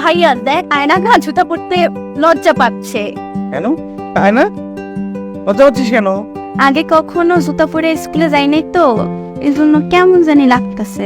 ভাইয়া দেখ আয়না না জুতা পরতে লজ্জা পাচ্ছে। কেন? তাই না লজ্জা পাচ্ছিস কেন? আগে কখনো জুতা পরে স্কুলে যাই নাই তো এই জন্য কেমন জানি লাগতেছে।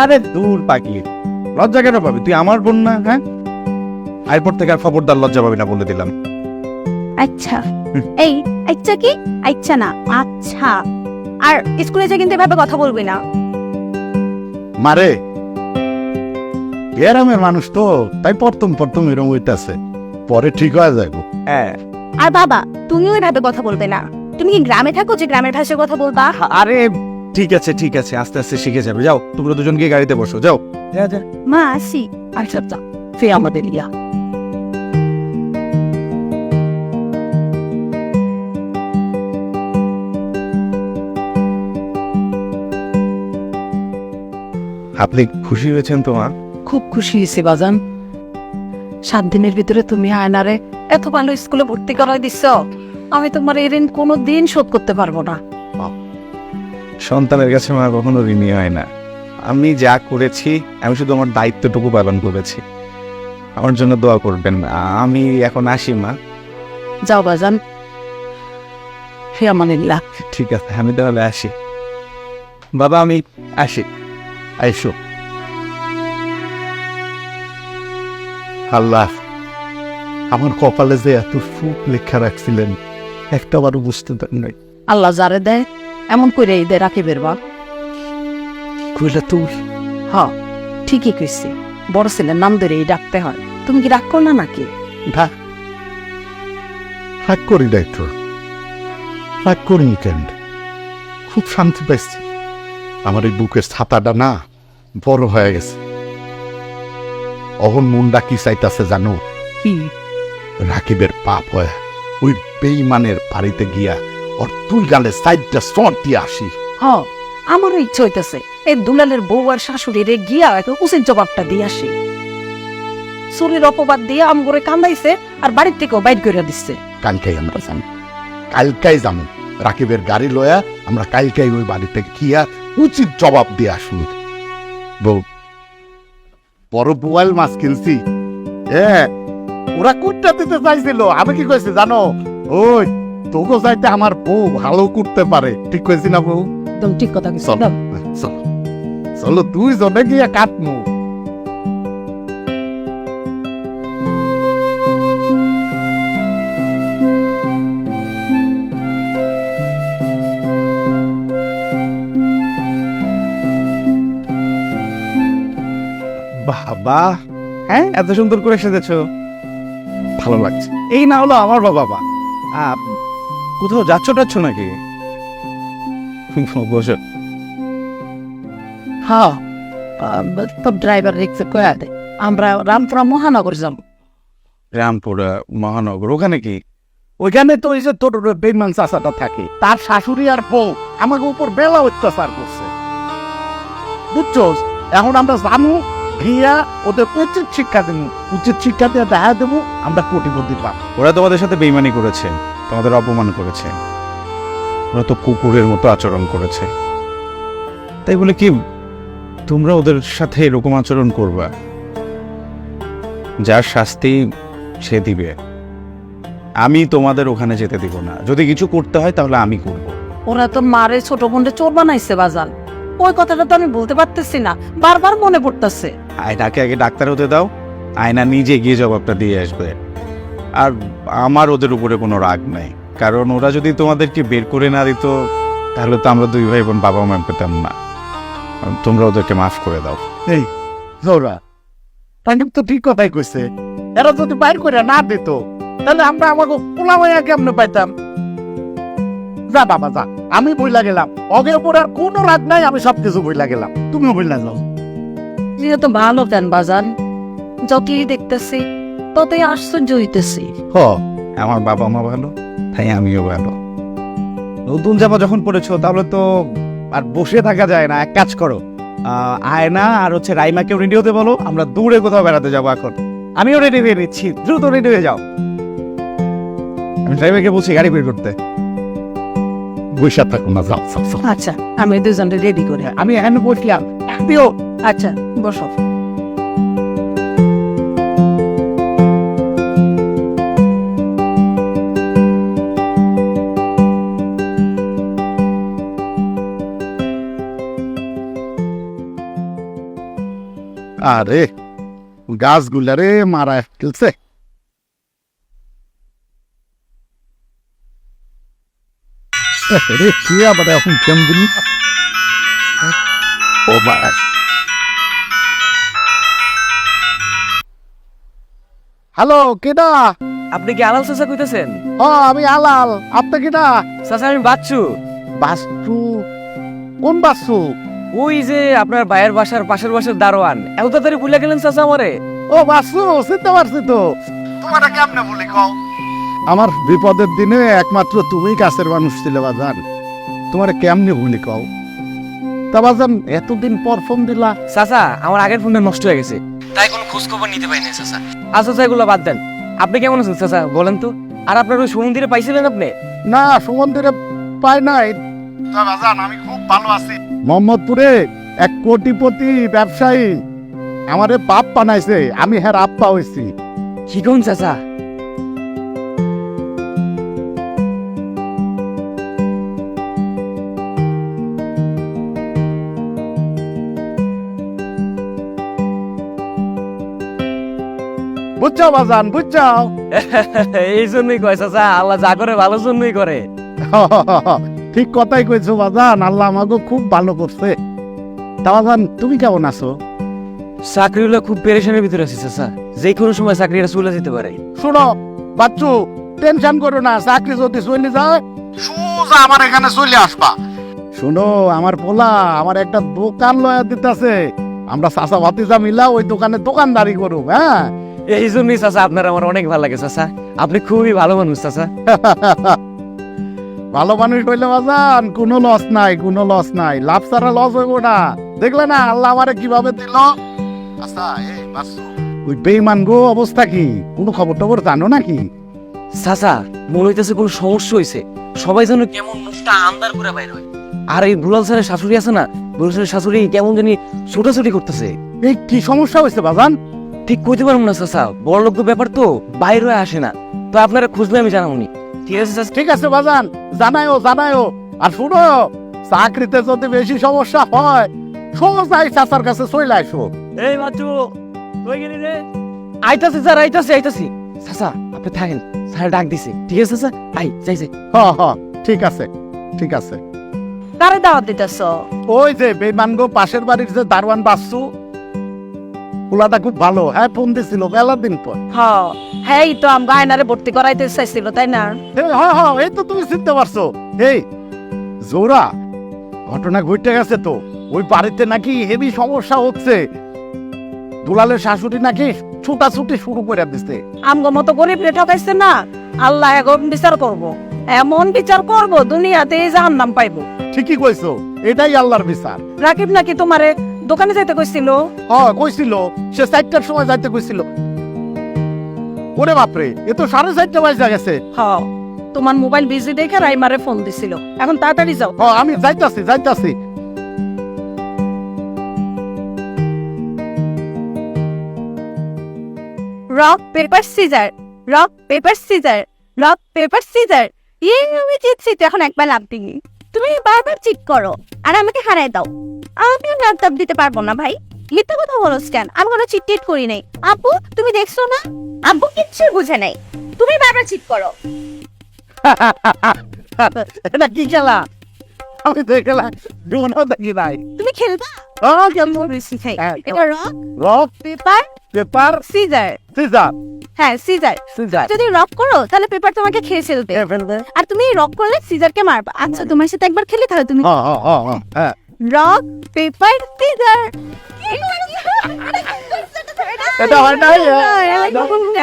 আরে দূর পাগলি লজ্জা কেন পাবি? তুই আমার বোন না হ্যাঁ? এরপর থেকে আর খবরদার লজ্জা পাবি না বলে দিলাম। আচ্ছা এই আচ্ছা কি? আচ্ছা না আচ্ছা। আর স্কুলে যা কিন্তু এভাবে কথা বলবি না। মারে গ্রামের মানুষ তো তাই প্রথম প্রথম এরকম হইতাছে। পরে ঠিক হয়ে যাইব। হ্যাঁ আর বাবা তুমিও এভাবে কথা বলবে না। তুমি কি গ্রামে থাকো যে গ্রামের ভাষায় কথা বলবা? আরে ঠিক আছে ঠিক আছে আস্তে আস্তে শিখে যাবে। যাও তোমরা দুজন গিয়ে গাড়িতে বসো যাও। যা যা। মা আসি। আচ্ছা আচ্ছা। ফে আমাদের ইয়া আপনি খুশি হয়েছেন তো মা? খুব খুশি হয়েছি বাজান। সাত দিনের ভিতরে তুমি আয়নারে এত ভালো স্কুলে ভর্তি করাই দিছ আমি তোমার এই ঋণ কোনো দিন শোধ করতে পারব না। সন্তানের কাছে মা কখনো ঋণী হয় না। আমি যা করেছি আমি শুধু আমার দায়িত্বটুকু পালন করেছি। আমার জন্য দোয়া করবেন আমি এখন আসি মা। যাও বাজান। ফে আমানিল্লাহ। ঠিক আছে আমি তাহলে আসি। বাবা আমি আসি। আইসো। আল্লাহ আমার কপালে যে এত সুখ লেখা রাখছিলেন একটা বারও বুঝতে পারি নাই। আল্লাহ যারে দেয় এমন করে এই দেয় রাখিবের বা কইলা তুই হ ঠিকই কইছি। বড় ছেলের নাম ধরে এই ডাকতে হয়। তুমি কি রাগ করলা নাকি? না। রাগ করি তো। রাগ করিনি কেন? খুব শান্তি পাইছি। আমার এই বুকের ছাতাটা না বড় হয়ে গেছে। অহন মুন্ডা কি চাইতাছে জানো? কি? রাকিবের পাপ হয়। ওই বেইমানের বাড়িতে গিয়া ওর তুই গালে সাইডটা সর দিয়ে আসি। হ আমারও ইচ্ছে হইতেছে এই দুলালের বউ আর শাশুড়িরে গিয়া একটা উচিত জবাবটা দিয়ে আসি। চুরির অপবাদ দিয়ে আম করে কান্দাইছে আর বাড়ির থেকেও বাইর করে দিচ্ছে। কালকাই আমরা যাম। কালকাই যাম। রাকিবের গাড়ি লয়া আমরা কালকাই ওই বাড়িতে গিয়া উচিত জবাব দিয়ে আসুন। বউ বড় বোয়াল মাছ কিনছি। হ্যাঁ ওরা কুটটা দিতে চাইছিল। আমি কি কইছি জানো? ওই তোকে চাইতে আমার বউ ভালো করতে পারে। ঠিক কইছি না বউ? একদম ঠিক কথা চল চলো। তুই জনে গিয়ে কাটমু। বাবা। হ্যাঁ? এত সুন্দর করে সেজেছ। ভালো লাগছে। এই না হলো আমার বাবা মা কোথাও যাচ্ছ টাচ্ছ নাকি? বসো। হ্যাঁ তো ড্রাইভার রিক্সা কয়া দে। আমরা রামপুরা মহানগর যাব। রামপুর মহানগর ওখানে কি? ওইখানে তো এই যে তোর বেইমান চাচাটা থাকে তার শাশুড়ি আর বউ আমাকে উপর বেলা অত্যাচার করছে। বুঝছোস? এখন আমরা জানু গিয়া ওদের উচিত শিক্ষা দেবো উচিত শিক্ষা দিয়ে দেখা দেবো আমরা কোটিপতি পাবো। ওরা তোমাদের সাথে বেইমানি করেছে তোমাদের অপমান করেছে। ওরা তো কুকুরের মতো আচরণ করেছে। তাই বলে কি তোমরা ওদের সাথে এরকম আচরণ করবা? যার শাস্তি সে দিবে। আমি তোমাদের ওখানে যেতে দিব না। যদি কিছু করতে হয় তাহলে আমি করব। ওরা তো মারে ছোট বোনরে চোর বানাইছে বাজাল। ওই কথাটা তো আমি বলতে পারতেছি না বারবার মনে পড়তেছে। আয়নাকে আগে ডাক্তার হতে দাও, আয়না নিজে গিয়ে জবাবটা দিয়ে আসবে। আর আমার ওদের উপরে কোনো রাগ নাই, কারণ ওরা যদি তোমাদেরকে বের করে না দিত, তাহলে তো আমরা দুই ভাই বোন বাবা মা পেতাম না। তোমরা ওদেরকে মাফ করে দাও। এই জোরা তো ঠিক কথাই কইছে, এরা যদি বাইর করে না দিত, তাহলে আমরা আমাকে পোলা মাইয়া কেমনে পাইতাম? যা বাবা, যা, আমি বইলা গেলাম অগে উপর আর কোনো রাগ নাই, আমি সবকিছু বইলা গেলাম। তুমিও বইলা যাও। এটা তো ভালো কেন বাজান। যতই দেখতেছি ততই আশ্চর্য হইতেছি। হ আমার বাবা মা ভালো তাই আমিও ভালো। নতুন জামা যখন পড়েছো তাহলে তো আর বসে থাকা যায় না। এক কাজ করো আহ, আয়না আর হচ্ছে রাইমাকেও রেডি হতে বলো আমরা দূরে কোথাও বেড়াতে যাব এখন। আমিও রেডি হয়ে নিচ্ছি দ্রুত রেডি হয়ে যাও। আমি ড্রাইভারকে বলছি গাড়ি বের করতে। বৈশা থাকো না যাও যাও, যাও। আচ্ছা আমি দুজনকে রেডি করে। আমি এখানে বসলাম। প্রিয় আচ্ছা বসো। আরে গাছগুলারে মারা ফেলছে। আবার এখন কেমন ও বাস হ্যালো কেডা? আপনি কি আলাল চাচা কইতেছেন? ও আমি আলাল। আপনি কেডা? চাচা আমি বাচ্চু। বাস্তু কোন বাস্তু ওই যে আপনার ভাইয়ের বাসার পাশের বাসার দারোয়ান। এত তাড়াতাড়ি ভুলে গেলেন চাচা আমারে? ও বাসু চিনতে পারছি তো। তোমার কেমনে বলি কও? আমার বিপদের দিনে একমাত্র তুমি কাছের মানুষ ছিলে বাজান। তোমার কেমনে ভুলি কও? তা বাজান এতদিন পর ফোন দিলা। চাচা আমার আগের ফোনটা নষ্ট হয়ে গেছে। তাই কোনো খোঁজ খবর নিতে পারিনি চাচা। আচ্ছা চাচা এগুলো বাদ দেন। আপনি কেমন আছেন চাচা? বলেন তো। আর আপনার ওই সমুদ্রে পাইছিলেন আপনি? না সুমন্দিরে পাই নাই। তা আমি খুব ভালো আছি। মোহাম্মদপুরে এক কোটিপতি ব্যবসায়ী আমারে বাপ বানাইছে। আমি হ্যাঁ আপ্পা হয়েছি কি কোন চাচা? বুঝছ বাজান বুঝছ এই জন্যই কয় চাচা আল্লাহ যা করে ভালো জন্যই করে। ঠিক কথাই কইছো বাজান আল্লাহ আমাকে খুব ভালো করছে। তা বাজান তুমি কেমন আছো? চাকরিগুলো খুব পেরেশানের ভিতরে আছে চাচা। যে কোনো সময় চাকরিটা চলে যেতে পারে। শুনো বাচ্চু টেনশন করো না চাকরি যদি চলে যায় সোজা আমার এখানে চলে আসবা। শোনো আমার পোলা আমার একটা দোকান লয়া দিতেছে। আমরা চাচা ভাতিজা মিলা ওই দোকানে দোকানদারি করুম হ্যাঁ? এই জন্যই চাচা আপনার আমার অনেক ভালো লাগে চাচা। আপনি খুবই ভালো মানুষ চাচা। ভালো মানুষ হইলে বাজান কোনো লস নাই কোনো লস নাই। লাভ ছাড়া লস হইব না। দেখলে না আল্লাহ আমারে কীভাবে দিল? আচ্ছা এই বাসু। ওই বেইমান গো অবস্থা কি? কোনো খবর টবর জানো নাকি? চাচা মনে হইতেছে কোনো সমস্যা হয়েছে সবাই যেন কেমন মুখটা আন্দার করে বাইর হয়। আর এই বুড়াল স্যারের শাশুড়ি আছে না? বুড়াল স্যারের শাশুড়ি কেমন জানি ছোটাছুটি করতেছে। এই কি সমস্যা হয়েছে বাজান? ঠিক কইতে পারব না চাচা। বড় লোক ব্যাপার তো বাইর আসে না। তো আপনারা খুঁজলে আমি জানাবনি ঠিক আছে ঠিক আছে বাজান। জানায়ও জানায়ও। আর শুনো চাকরিতে যদি বেশি সমস্যা হয় সোজাই চাচার কাছে চলে আসো। এই বাচ্চু কই গেলি রে? আইতাছি স্যার আইতাছি আইতাছি। চাচা আপনি থাকেন স্যার ডাক দিছে। ঠিক আছে চাচা? আই যাই যাই। হ হ ঠিক আছে ঠিক আছে। কারে দাওয়াত দিতেছ? ওই যে বেইমান গো পাশের বাড়ির যে দারোয়ান বাসু পোলাটা খুব ভালো। হ্যাঁ ফোন দিছিল মেলা দিন পর। হ্যাঁ এই তো আম গায়নারে ভর্তি করাইতে চাইছিল তাই না? হ্যাঁ হ্যাঁ এই তো তুমি চিনতে পারছ। এই জোরা ঘটনা ঘটে গেছে তো। ওই বাড়িতে নাকি হেভি সমস্যা হচ্ছে। দুলালের শাশুড়ি নাকি ছুটাছুটি শুরু করে দিছে। আমগো মতো গরিব রে ঠকাইছে না আল্লাহ এখন বিচার করব। এমন বিচার করব দুনিয়াতে জাহান নাম পাইবো। ঠিকই কইছো এটাই আল্লাহর বিচার। রাকিব নাকি তোমারে দোকানে যাইতে কইছিল? হ্যাঁ কইছিল। সে চারটার সময় যাইতে কইছিল। ওরে বাপরে এ তো সাড়ে চারটা বাজে গেছে। হ তোমার মোবাইল বিজি দেখে রাইমারে ফোন দিছিল। এখন তাড়াতাড়ি যাও। হ্যাঁ আমি যাইতাছি যাইতাছি। Rock paper scissor rock paper scissor rock paper scissor ইয়ে আমি জিতছি তো এখন একবার লাভ দিই তুমি বারবার চিট করো আর আমাকে হারায় দাও। আমিও ল্যাপটপ দিতে পারব না ভাই। মিথ্যা কথা বলো কেন? আমি কোনো চিট টিট করি নাই। আপু তুমি দেখছ না? আব্বু কিচ্ছু বুঝে নাই। তুমি বারবার চিট করো। এটা কি খেলা? আমি তো খেলা জীবনেও দেখি নাই। তুমি খেলবা? ও কেমন শিখাই হ্যাঁ, এটা rock rock paper paper scissor scissor হ্যাঁ সিজার। সিজার। যদি রক করো তাহলে পেপার তোমাকে খেয়ে ফেলবে। আর তুমি রক করলে সিজারকে মারবা। আচ্ছা তোমার সাথে একবার খেলে তাহলে তুমি? হ্যাঁ হ্যাঁ হ্যাঁ রক পেপার সিজার। এটা হয় নাই?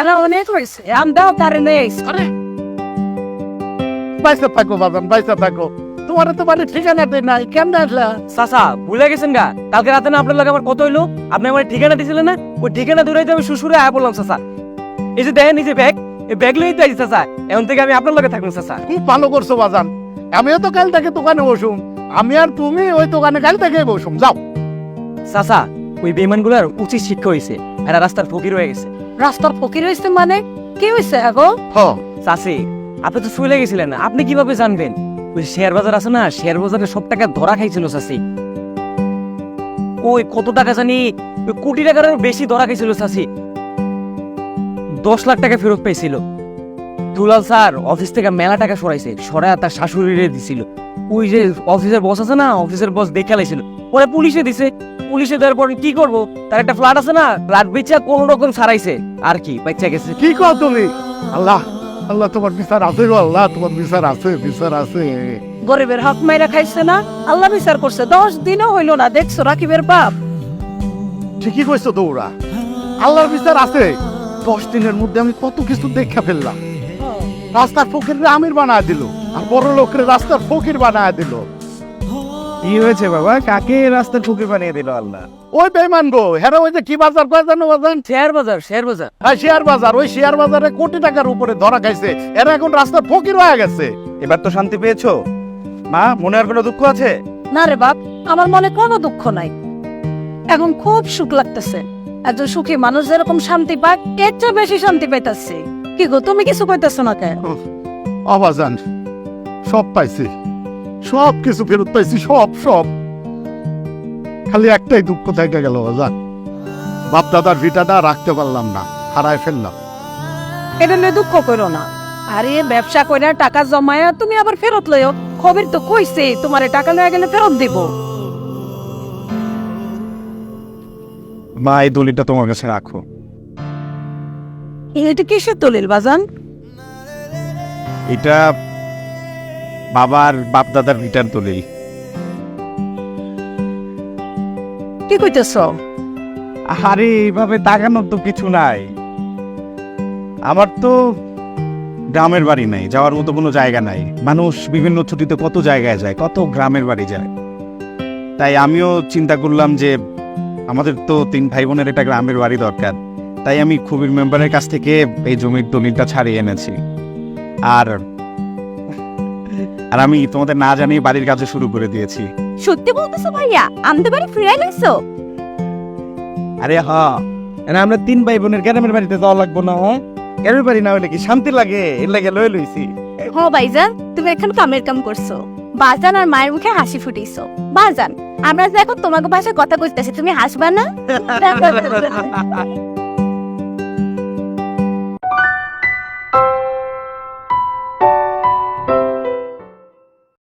এরা অনেক হয়েছে। আম দাও তারে নেই পয়সা থাকো বাজান থাকো। তোমার তো মানে ঠিকানা দেয় নাই কেমন আসলা? চাচা ভুলে গেছেন গা। কালকে রাতে না আপনার লাগে আমার কত হইল? আপনি আমার ঠিকানা দিছিলেন না? ওই ঠিকানা দূরাইতে আমি শ্বশুরে আয়া বললাম চাচা এই যে দেখেন এই যে ব্যাগ এই ব্যাগ লইতে আইছি চাচা। এখন থেকে আমি আপনার লগে থাকব চাচা। খুব ভালো করছ বাজান। আমিও তো কাল থেকে দোকানে বসুম। আমি আর তুমি ওই দোকানে কাল থেকে বসুম। যাও। চাচা ওই বেমানগুলোর উচিত শিক্ষা হয়েছে এরা রাস্তার ফকির হয়ে গেছে। রাস্তার ফকির হয়েছে মানে? কি হয়েছে আগো? হ। চাচি আপনি তো চলে গেছিলেন আপনি কীভাবে জানবেন? ওই শেয়ার বাজার আছে না শেয়ার বাজারে সব টাকা ধরা খাইছিল চাচি। ওই কত টাকা জানি কোটি টাকার বেশি ধরা গেছিল চাষি দশ লাখ টাকা ফেরত পেয়েছিল। দুলাল স্যার অফিস থেকে মেলা টাকা সরাইছে সরাই তার শাশুড়িরে দিছিল। ওই যে অফিসের বস আছে না অফিসের বস দেখে লাইছিল। পরে পুলিশে দিছে। পুলিশে দেওয়ার পর কি করব? তার একটা ফ্ল্যাট আছে না ফ্ল্যাট বেচা কোন রকম ছাড়াইছে। আর কি বাচ্চা গেছে। কি কর তুমি? আল্লাহ আল্লাহ তোমার বিচার আছে গো আল্লাহ তোমার বিচার আছে বিচার আছে। গরিবের হক মাইরা খাইছে না আল্লাহ বিচার করছে। দশ দিনও হইল না দেখছ রাকিবের বাপ। ঠিকই কইছো দৌড়া। আল্লাহর বিচার আছে। দশ দিনের মধ্যে আমি কত কিছু দেখা ফেললাম। রাস্তার ফকির আমির বানায় দিল আর বড় লোকের রাস্তার ফকির বানায় দিল। কি হয়েছে বাবা? কাকে রাস্তার ঠুকে বানিয়ে দিল আল্লাহ? ওই বেমান গো হ্যাঁ ওই যে কি বাজার কয় জানো বাজান শেয়ার বাজার শেয়ার বাজার। হ্যাঁ শেয়ার বাজার ওই শেয়ার বাজারে কোটি টাকার উপরে ধরা খাইছে। এরা এখন রাস্তার ফকির হয়ে গেছে। এবার তো শান্তি পেয়েছ? মা মনে আর কোনো দুঃখ আছে? না রে বাপ আমার মনে কোনো দুঃখ নাই। এখন খুব সুখ লাগতেছে। একজন সুখী মানুষ যেরকম শান্তি পাক এর চেয়ে বেশি শান্তি পাইতাছে। কি গো তুমি কিছু কইতেছো না কেন? অবাজান সব পাইছি। সব কিছু ফেরত পাইছি সব সব। খালি একটাই দুঃখ থেকে গেল অজান বাপ দাদার ভিটাটা রাখতে পারলাম না হারায় ফেললাম। এটা নিয়ে দুঃখ করো না। আরে ব্যবসা কইরা টাকা জমায়া তুমি আবার ফেরত লইও। খবর তো কইছে তোমারে টাকা লয়ে গেলে ফেরত দিব। মা এই দলিলটা তোমার কাছে রাখো। এটা কিসের দলিল বাজান? এটা বাবার বাপ দাদার ভিটার দলিল। কি কইতেছ? আরে এইভাবে তাকানোর তো কিছু নাই। আমার তো গ্রামের বাড়ি নাই যাওয়ার মতো কোনো জায়গা নাই। মানুষ বিভিন্ন ছুটিতে কত জায়গায় যায় কত গ্রামের বাড়ি যায়। তাই আমিও চিন্তা করলাম যে আমাদের তো তিন ভাই বোনের একটা গ্রামের বাড়ি দরকার। তাই আমি খুবির মেম্বারের কাছ থেকে এই জমির দলিলটা ছাড়িয়ে এনেছি। আর আর আমি তোমাদের না জানিয়ে বাড়ির কাজও শুরু করে দিয়েছি। সত্যি বলতেছো ভাইয়া? আমাদের বাড়ি ফিরাই লাইছো আরে হ্যাঁ এনে আমরা তিন ভাই বোনের গ্রামের বাড়িতে যাওয়া লাগবো না হ্যাঁ? গ্রামের বাড়ি না হলে কি শান্তি লাগে? এর লাগে লয়ে লইছি। হ ভাইজান তুমি এখন কামের কাম করছ। বাজান আর মায়ের মুখে হাসি ফুটিছো বাজান আমরা যে এখন তোমাকে ভাষায় কথা কইতেছি তুমি হাসবা না?